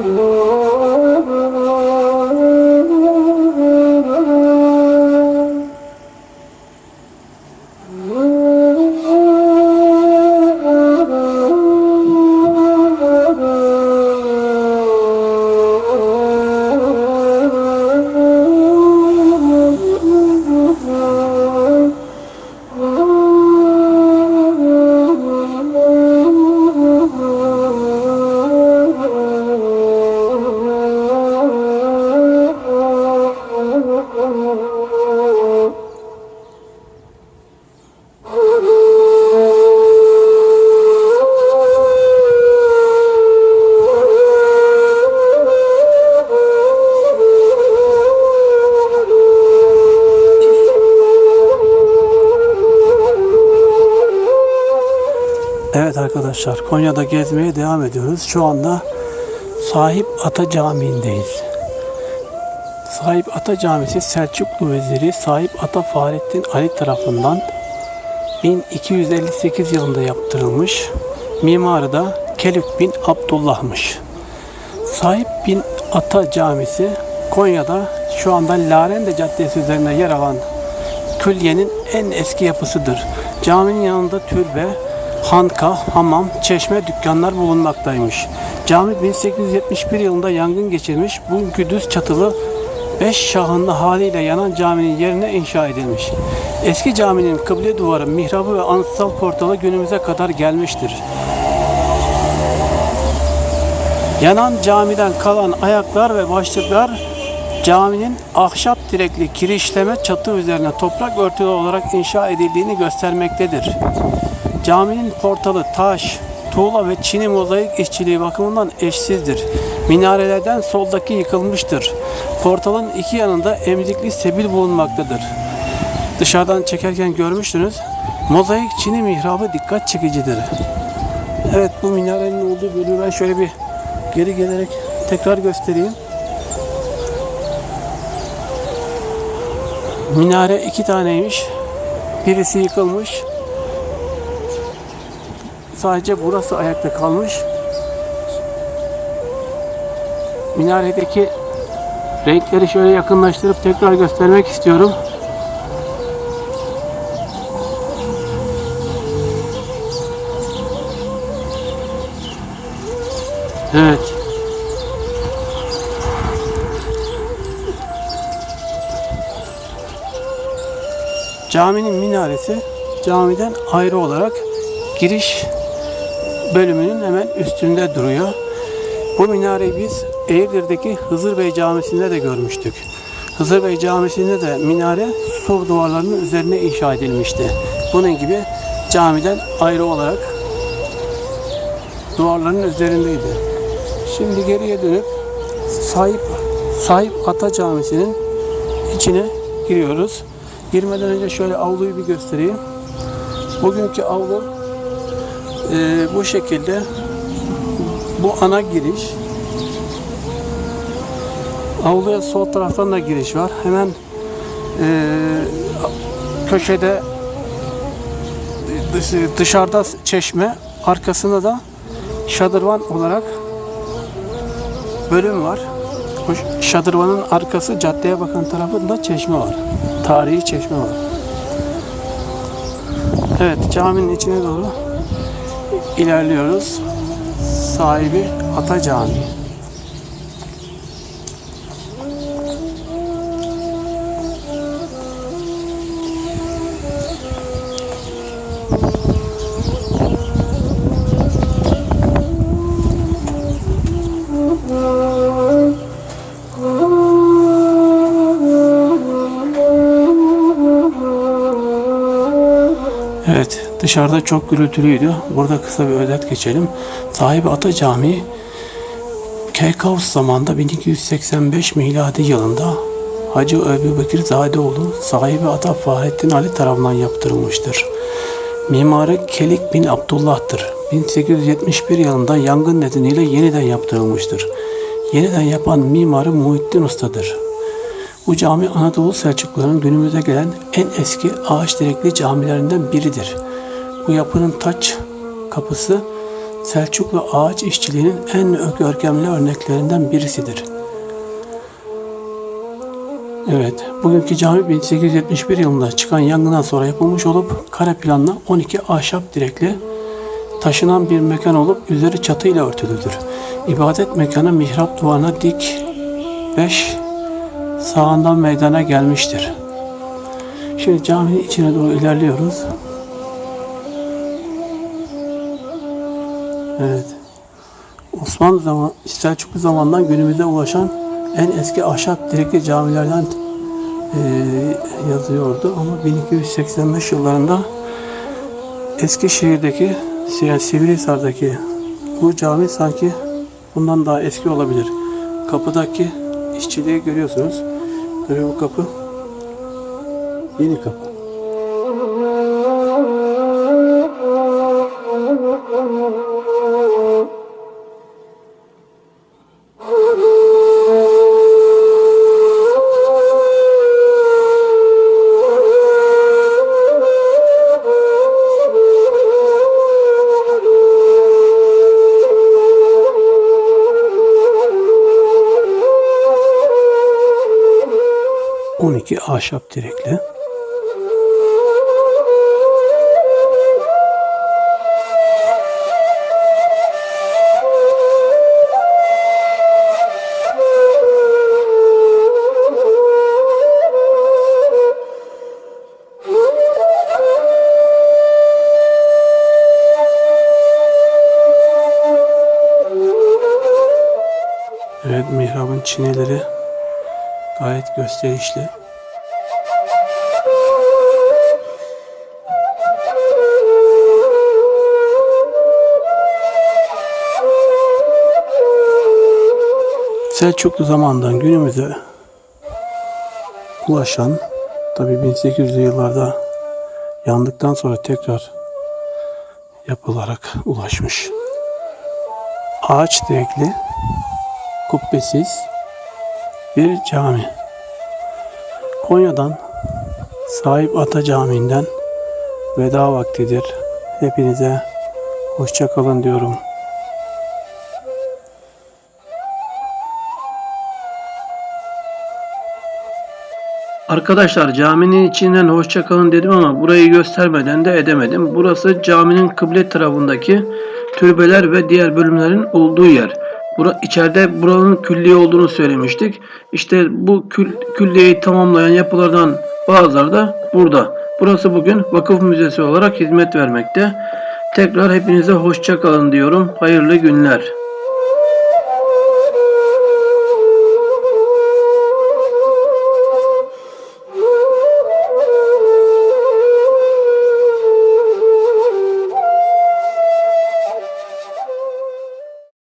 blue. Arkadaşlar Konya'da gezmeye devam ediyoruz. Şu anda Sahip Ata Camii'ndeyiz. Sahip Ata Camisi Selçuklu Veziri Sahip Ata Fahrettin Ali tarafından 1258 yılında yaptırılmış. Mimarı da Kelif bin Abdullah'mış. Sahip bin Ata Camisi Konya'da şu anda Larende Caddesi üzerinde yer alan külliyenin en eski yapısıdır. Caminin yanında türbe, hanka, hamam, çeşme, dükkanlar bulunmaktaymış. Cami 1871 yılında yangın geçirmiş. Bugünkü düz çatılı 5 şahınlı haliyle yanan caminin yerine inşa edilmiş. Eski caminin kıble duvarı, mihrabı ve anıtsal portalı günümüze kadar gelmiştir. Yanan camiden kalan ayaklar ve başlıklar caminin ahşap direkli kirişleme çatı üzerine toprak örtülü olarak inşa edildiğini göstermektedir. Caminin portalı taş, tuğla ve çini mozaik işçiliği bakımından eşsizdir. Minarelerden soldaki yıkılmıştır. Portalın iki yanında emzikli sebil bulunmaktadır. Dışarıdan çekerken görmüştünüz. Mozaik çini mihrabı dikkat çekicidir. Evet bu minarenin olduğu bölümü ben şöyle bir geri gelerek tekrar göstereyim. Minare iki taneymiş. Birisi yıkılmış. Sadece burası ayakta kalmış. Minaredeki renkleri şöyle yakınlaştırıp tekrar göstermek istiyorum. Evet. Caminin minaresi camiden ayrı olarak giriş bölümünün hemen üstünde duruyor. Bu minareyi biz Eğirdir'deki Hızır Bey Camisi'nde de görmüştük. Hızır Bey Camisi'nde de minare sur duvarlarının üzerine inşa edilmişti. Bunun gibi camiden ayrı olarak duvarların üzerindeydi. Şimdi geriye dönüp sahip sahip Ata Camisi'nin içine giriyoruz. Girmeden önce şöyle avluyu bir göstereyim. Bugünkü avlu e, bu şekilde bu ana giriş. Avluya sol taraftan da giriş var. Hemen e, köşede dış- dışarıda çeşme, arkasında da şadırvan olarak bölüm var. Bu şadırvanın arkası caddeye bakan tarafında çeşme var. Tarihi çeşme var. Evet caminin içine doğru ilerliyoruz. Sahibi Ata Camii. Evet, dışarıda çok gürültülüydü. Burada kısa bir özet geçelim. Sahibi Ata Camii, Keykavus zamanında 1285 miladi yılında Hacı Ebu Bekir Zadeoğlu sahibi Ata Fahrettin Ali tarafından yaptırılmıştır. Mimarı Kelik bin Abdullah'tır. 1871 yılında yangın nedeniyle yeniden yaptırılmıştır. Yeniden yapan mimarı Muhittin Usta'dır. Bu cami Anadolu Selçukluların günümüze gelen en eski ağaç direkli camilerinden biridir. Bu yapının taç kapısı Selçuklu ağaç işçiliğinin en görkemli örneklerinden birisidir. Evet, bugünkü cami 1871 yılında çıkan yangından sonra yapılmış olup kare planlı 12 ahşap direkli taşınan bir mekan olup üzeri çatıyla örtülüdür. İbadet mekanı mihrap duvarına dik 5 sağından meydana gelmiştir. Şimdi caminin içine doğru ilerliyoruz. Evet. Osmanlı zaman, Selçuklu zamandan günümüze ulaşan en eski ahşap direkli camilerden eee, yazıyordu ama 1285 yıllarında Eskişehir'deki yani Sivrihisar'daki bu cami sanki bundan daha eski olabilir. Kapıdaki işçiliği görüyorsunuz. Tabii bu kapı yeni kapı. 12 ahşap direkli. Evet mihrabın çineleri gayet gösterişli. Selçuklu zamandan günümüze ulaşan tabi 1800'lü yıllarda yandıktan sonra tekrar yapılarak ulaşmış. Ağaç direkli kubbesiz bir cami. Konya'dan Sahip Ata Camii'nden veda vaktidir. Hepinize hoşça kalın diyorum. Arkadaşlar caminin içinden hoşça kalın dedim ama burayı göstermeden de edemedim. Burası caminin kıble tarafındaki türbeler ve diğer bölümlerin olduğu yer. Bura, içeride buranın külliye olduğunu söylemiştik. İşte bu kül, külliyeyi tamamlayan yapılardan bazıları da burada. Burası bugün vakıf müzesi olarak hizmet vermekte. Tekrar hepinize hoşça kalın diyorum. Hayırlı günler.